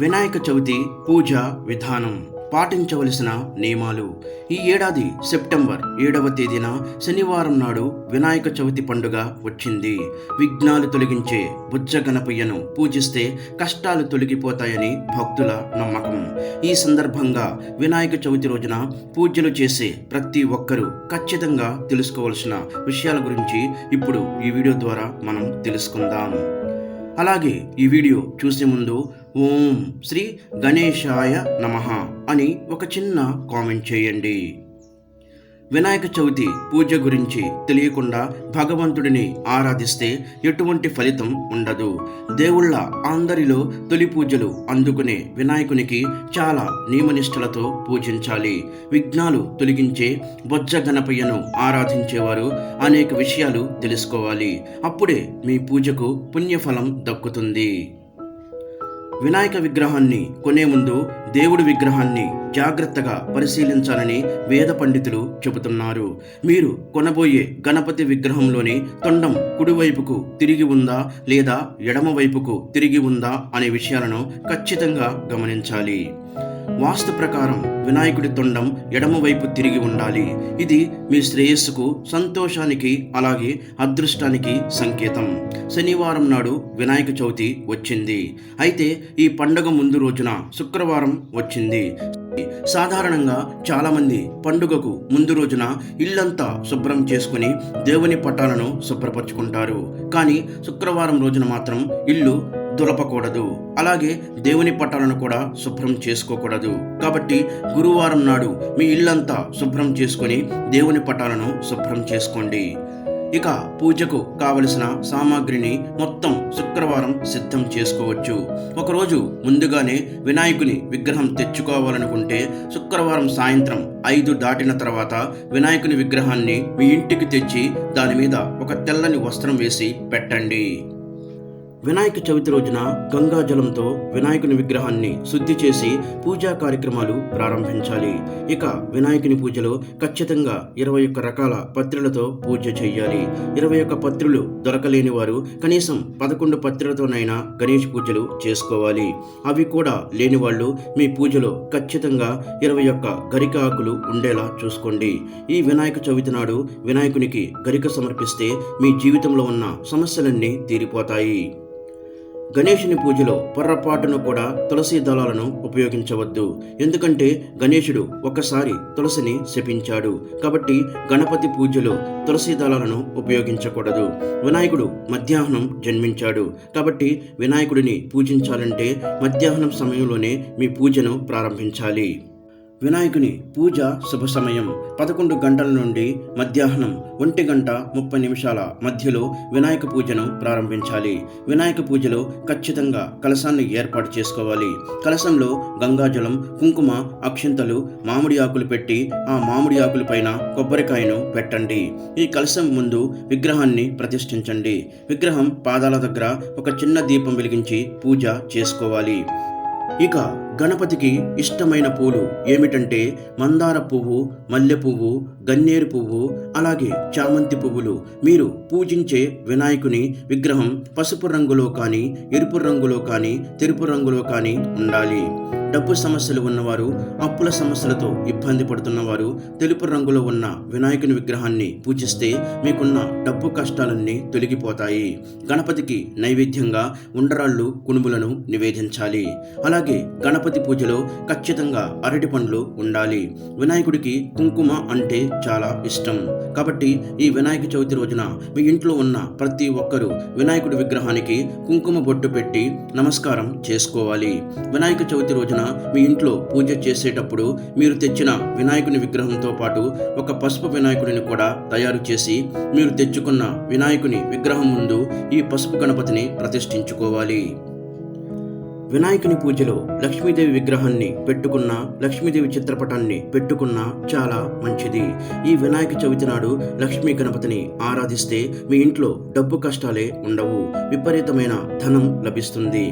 వినాయక చవితి పూజ విధానం. పాటించవలసిన నియమాలు. ఈ ఏడాది సెప్టెంబర్ ఏడవ తేదీన శనివారం నాడు వినాయక చవితి పండుగ వచ్చింది. విఘ్నాలు తొలగించే బుజ్జ గణపయ్యను పూజిస్తే కష్టాలు తొలగిపోతాయని భక్తుల నమ్మకం. ఈ సందర్భంగా వినాయక చవితి రోజున పూజలు చేసే ప్రతి ఒక్కరూ ఖచ్చితంగా తెలుసుకోవాల్సిన విషయాల గురించి ఇప్పుడు ఈ వీడియో ద్వారా మనం తెలుసుకుందాం. అలాగే ఈ వీడియో చూసే ముందు ఓం శ్రీ గణేశాయ నమః అని ఒక చిన్న కామెంట్ చేయండి. వినాయక చవితి పూజ గురించి తెలియకుండా భగవంతుడిని ఆరాధిస్తే ఎటువంటి ఫలితం ఉండదు. దేవుళ్ళ అందరిలో తొలి పూజలు అందుకునే వినాయకునికి చాలా నియమనిష్టలతో పూజించాలి. విఘ్నాలు తొలగించే బొజ్జ గణపయ్యను ఆరాధించేవారు అనేక విషయాలు తెలుసుకోవాలి. అప్పుడే మీ పూజకు పుణ్యఫలం దక్కుతుంది. వినాయక విగ్రహాన్ని కొనే ముందు దేవుడి విగ్రహాన్ని జాగ్రత్తగా పరిశీలించాలని వేద పండితులు చెబుతున్నారు. మీరు కొనబోయే గణపతి విగ్రహంలోని తొండం కుడివైపుకు తిరిగి ఉందా లేదా ఎడమవైపుకు తిరిగి ఉందా అనే విషయాలను ఖచ్చితంగా గమనించాలి. వాస్తు ప్రకారం వినాయకుడి తొండం ఎడమవైపు తిరిగి ఉండాలి. ఇది మీ శ్రేయస్సుకు సంతోషానికి అలాగే అదృష్టానికి సంకేతం. శనివారం నాడు వినాయక చవితి వచ్చింది. అయితే ఈ పండుగ ముందు రోజున శుక్రవారం వచ్చింది. సాధారణంగా చాలామంది పండుగకు ముందు రోజున ఇల్లంతా శుభ్రం చేసుకుని దేవుని పట్టాలను శుభ్రపరచుకుంటారు. కానీ శుక్రవారం రోజున మాత్రం ఇల్లు దులపకూడదు. అలాగే దేవుని పట్టాలను కూడా శుభ్రం చేసుకోకూడదు. కాబట్టి గురువారం నాడు మీ ఇల్లంతా శుభ్రం చేసుకొని దేవుని పట్టాలను శుభ్రం చేసుకోండి. ఇక పూజకు కావలసిన సామాగ్రిని మొత్తం శుక్రవారం సిద్ధం చేసుకోవచ్చు. ఒకరోజు ముందుగానే వినాయకుని విగ్రహం తెచ్చుకోవాలనుకుంటే శుక్రవారం సాయంత్రం ఐదు దాటిన తర్వాత వినాయకుని విగ్రహాన్ని మీ ఇంటికి తెచ్చి దాని మీద ఒక తెల్లని వస్త్రం వేసి పెట్టండి. వినాయక చవితి రోజున గంగా జలంతో వినాయకుని విగ్రహాన్ని శుద్ధి చేసి పూజా కార్యక్రమాలు ప్రారంభించాలి. ఇక వినాయకుని పూజలో ఖచ్చితంగా ఇరవై ఒక్క రకాల పత్రులతో పూజ చేయాలి. ఇరవై ఒక్క పత్రులు దొరకలేని వారు కనీసం పదకొండు పత్రులతోనైనా గణేష్ పూజలు చేసుకోవాలి. అవి కూడా లేని వాళ్ళు మీ పూజలో ఖచ్చితంగా ఇరవై ఒక్క గరిక ఆకులు ఉండేలా చూసుకోండి. ఈ వినాయక చవితి నాడు వినాయకునికి గరిక సమర్పిస్తే మీ జీవితంలో ఉన్న సమస్యలన్నీ తీరిపోతాయి. గణేషుని పూజలో పొర్రపాటును కూడా తులసి దళాలను ఉపయోగించవద్దు. ఎందుకంటే గణేశుడు ఒకసారి తులసిని శపించాడు. కాబట్టి గణపతి పూజలో తులసి దళాలను ఉపయోగించకూడదు. వినాయకుడు మధ్యాహ్నం జన్మించాడు. కాబట్టి వినాయకుడిని పూజించాలంటే మధ్యాహ్నం సమయంలోనే మీ పూజను ప్రారంభించాలి. వినాయకుని పూజ శుభ సమయం. పదకొండు గంటల నుండి మధ్యాహ్నం ఒంటి గంట ముప్పై నిమిషాల మధ్యలో వినాయక పూజను ప్రారంభించాలి. వినాయక పూజలో ఖచ్చితంగా కలశాన్ని ఏర్పాటు చేసుకోవాలి. కలశంలో గంగాజలం కుంకుమ అక్షింతలు మామిడి ఆకులు పెట్టి ఆ మామిడి ఆకుల పైన కొబ్బరికాయను పెట్టండి. ఈ కలశం ముందు విగ్రహాన్ని ప్రతిష్ఠించండి. విగ్రహం పాదాల దగ్గర ఒక చిన్న దీపం వెలిగించి పూజ చేసుకోవాలి. ఇక గణపతికి ఇష్టమైన పూలు ఏమిటంటే మందార పువ్వు మల్లె పువ్వు గన్నేరు పువ్వు అలాగే చామంతి పువ్వులు. మీరు పూజించే వినాయకుని విగ్రహం పసుపు రంగులో కానీ ఎరుపు రంగులో కానీ తెలుపు రంగులో కానీ ఉండాలి. డబ్బు సమస్యలు ఉన్నవారు అప్పుల సమస్యలతో ఇబ్బంది పడుతున్నవారు తెలుపు రంగులో ఉన్న వినాయకుని విగ్రహాన్ని పూజిస్తే మీకున్న డబ్బు కష్టాలన్నీ తొలగిపోతాయి. గణపతికి నైవేద్యంగా ఉండరాళ్ళు కునుములను నివేదించాలి. అలాగే గణపతి గణపతి పూజలో ఖచ్చితంగా అరటి పండ్లు ఉండాలి. వినాయకుడికి కుంకుమ అంటే చాలా ఇష్టం. కాబట్టి ఈ వినాయక చవితి రోజున మీ ఇంట్లో ఉన్న ప్రతి ఒక్కరూ వినాయకుడి విగ్రహానికి కుంకుమ బొట్టు పెట్టి నమస్కారం చేసుకోవాలి. వినాయక చవితి రోజున మీ ఇంట్లో పూజ చేసేటప్పుడు మీరు తెచ్చిన వినాయకుని విగ్రహంతో పాటు ఒక పసుపు వినాయకుడిని కూడా తయారు చేసి మీరు తెచ్చుకున్న వినాయకుని విగ్రహం ముందు ఈ పసుపు గణపతిని ప్రతిష్ఠించుకోవాలి. వినాయకుని పూజలో లక్ష్మీదేవి విగ్రహాన్ని పెట్టుకున్న లక్ష్మీదేవి చిత్రపటాన్ని పెట్టుకున్న చాలా మంచిది. ఈ వినాయక చవితి నాడు లక్ష్మీ గణపతిని ఆరాధిస్తే మీ ఇంట్లో డబ్బు కష్టాలే ఉండవు. విపరీతమైన ధనం లభిస్తుంది.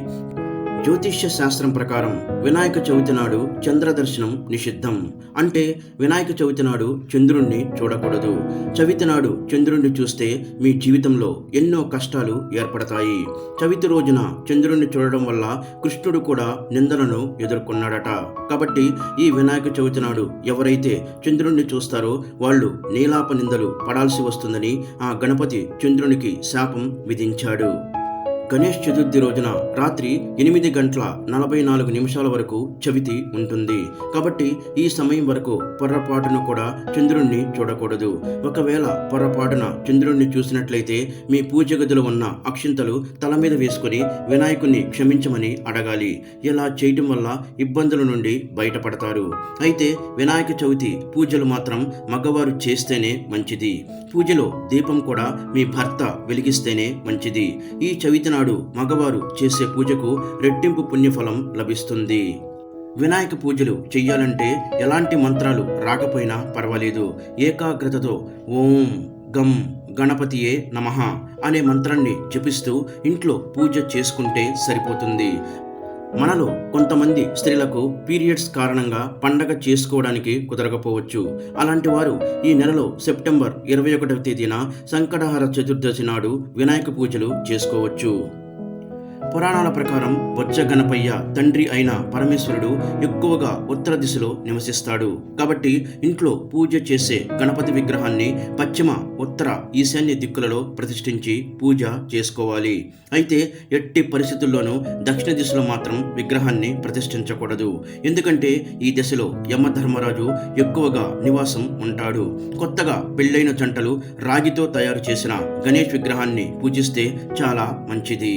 జ్యోతిష్య శాస్త్రం ప్రకారం వినాయక చవితి నాడు చంద్ర దర్శనం నిషిద్ధం. అంటే వినాయక చవితి నాడు చంద్రుణ్ణి చూడకూడదు. చవితి నాడు చంద్రుణ్ణి చూస్తే మీ జీవితంలో ఎన్నో కష్టాలు ఏర్పడతాయి. చవితి రోజున చంద్రుణ్ణి చూడడం వల్ల కృష్ణుడు కూడా నిందలను ఎదుర్కొన్నాడట. కాబట్టి ఈ వినాయక చవితి నాడు ఎవరైతే చంద్రుణ్ణి చూస్తారో వాళ్ళు నీలాప నిందలు పడాల్సి వస్తుందని ఆ గణపతి చంద్రునికి శాపం విధించాడు. గణేష్ చతుర్థి రోజున రాత్రి ఎనిమిది గంటల నలభై నాలుగు నిమిషాల వరకు చవితి ఉంటుంది. కాబట్టి ఈ సమయం వరకు పొరపాటును కూడా చంద్రుణ్ణి చూడకూడదు. ఒకవేళ పొరపాటున చంద్రుణ్ణి చూసినట్లయితే మీ పూజ గదిలో ఉన్న అక్షింతలు తల మీద వేసుకొని వినాయకుణ్ణి క్షమించమని అడగాలి. ఇలా చేయటం వల్ల ఇబ్బందుల నుండి బయటపడతారు. అయితే వినాయక చవితి పూజలు మాత్రం మగవారు చేస్తేనే మంచిది. పూజలో దీపం కూడా మీ భర్త వెలిగిస్తేనే మంచిది. ఈ చవితి నాడు మగవారు చేసే పూజకు రెట్టింపు పుణ్యఫలం లభిస్తుంది. వినాయక పూజలు చెయ్యాలంటే ఎలాంటి మంత్రాలు రాకపోయినా పర్వాలేదు. ఏకాగ్రతతో ఓం గం గణపతియే నమః అనే మంత్రాన్ని జపిస్తూ ఇంట్లో పూజ చేసుకుంటే సరిపోతుంది. మనలో కొంతమంది స్త్రీలకు పీరియడ్స్ కారణంగా పండగ చేసుకోవడానికి కుదరకపోవచ్చు. అలాంటి వారు ఈ నెలలో సెప్టెంబర్ ఇరవై ఒకటవ తేదీన సంకటహార చతుర్దశి నాడు వినాయక పూజలు చేసుకోవచ్చు. పురాణాల ప్రకారం బొజ్జ గణపయ్య తండ్రి అయిన పరమేశ్వరుడు ఎక్కువగా ఉత్తర దిశలో నివసిస్తాడు. కాబట్టి ఇంట్లో పూజ చేసే గణపతి విగ్రహాన్ని పశ్చిమ ఉత్తర ఈశాన్య దిక్కులలో ప్రతిష్ఠించి పూజ చేసుకోవాలి. అయితే ఎట్టి పరిస్థితుల్లోనూ దక్షిణ దిశలో మాత్రం విగ్రహాన్ని ప్రతిష్ఠించకూడదు. ఎందుకంటే ఈ దశలో యమధర్మరాజు ఎక్కువగా నివాసం ఉంటాడు. కొత్తగా పెళ్ళైన జంటలు రాగితో తయారు చేసిన గణేష్ విగ్రహాన్ని పూజిస్తే చాలా మంచిది.